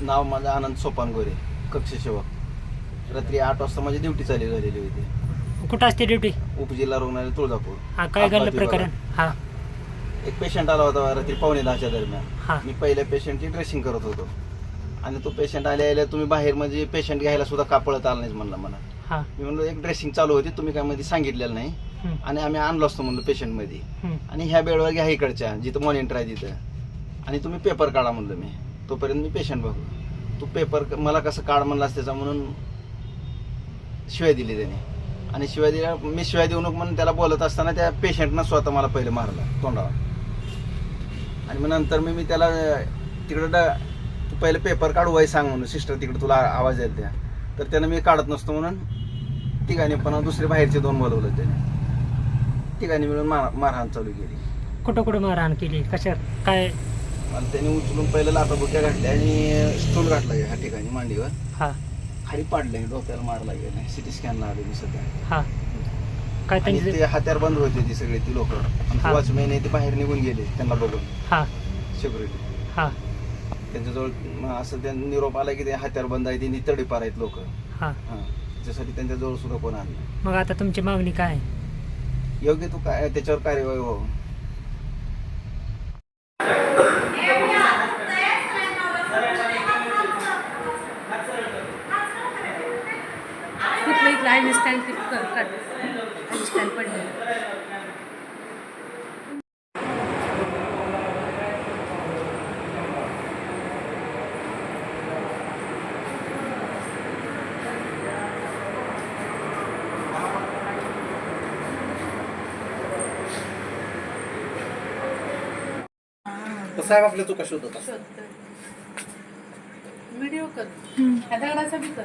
नाव माझं आनंद सोपान गोरे कक्षसेवक. रात्री आठ वाजता माझी ड्युटी चालू झालेली होती. कुठं असते ड्युटी? उपजिल्हा रुग्णालय तुळजापूर. हा काय घडलं प्रकरण? हा. एक पेशंट आला होता रात्री पावणे दहाच्या दरम्यान. हा. मी पहिल्या पेशंटची ड्रेसिंग करत होतो. आणि तो पेशंट आल्या आल्या तुम्ही बाहेर म्हणजे पेशंट घ्यायला सुद्धा का पळत आला नाही म्हणला मला. हा. मी म्हणलो एक ड्रेसिंग चालू होती तुम्ही काय मध्ये सांगितलेलं नाही. हम्म, आणि आम्ही आणलो असतो म्हणलो पेशंटमध्ये. हम्म, आणि ह्या बेडवर घ्या इकडच्या जिथं मॉनिटर आहे तिथं. आणि तुम्ही पेपर काढा म्हणलं मी. तोपर्यंत मी पेशंट बघू. तू पेपर मला कसं काढ म्हणलास त्याचा म्हणून शिवाय दिली त्याने. आणि शिवाय दिल्या मी शिवाय देऊ नको म्हणून त्याला बोलत असताना त्या पेशंटनं स्वतः मला पहिले मारलं तोंडावर. आणि मग नंतर मी मी त्याला तिकडं तू पहिले पेपर काढू वाई सांग म्हणून सिस्टर तिकडे तुला आवाज येईल त्या तर त्यानं मी काढत नसतो म्हणून तिघांनी पण दुसरे बाहेरचे दोन बोलवलं त्याने. तिघांनी मिळून मार मारहाण चालू केली. कुठं कुठं मारहाण केली? कशात? काय? मला त्याने उचलून पहिलं लाताबुक्या घातल्या आणि स्टूल घातला ह्या ठिकाणी मांडीवर. हा. खाली पाडले डोक्याला मारला गेला सिटी स्कॅनला आले मी सध्या. हा. काय आणि त्यांची ते हत्यार बंद होते ती सगळी ती लोक. हा. वॉचमॅन ते बाहेर निघून गेले त्यांना बघून. हा. सिक्युरिटी हा. त्यांच्याजवळ म असं त्या निरोप आला की ते हत्यार बंद आहे ती तडीपार आहेत लोक. हा. त्याच्यासाठी त्यांच्याजवळ सुद्धा कोण आलं नाही. मग आता तुमची मागणी काय? आहे? योग्य तू काय त्याच्यावर कार्यवाही हो आय स्टँड क्लिक कर काढ आय स्टँड पडले. साहेब आपल्या चुका शोधत असतात. शोधतोय. व्हिडिओ कर. ह्या दगडाचा बी कर.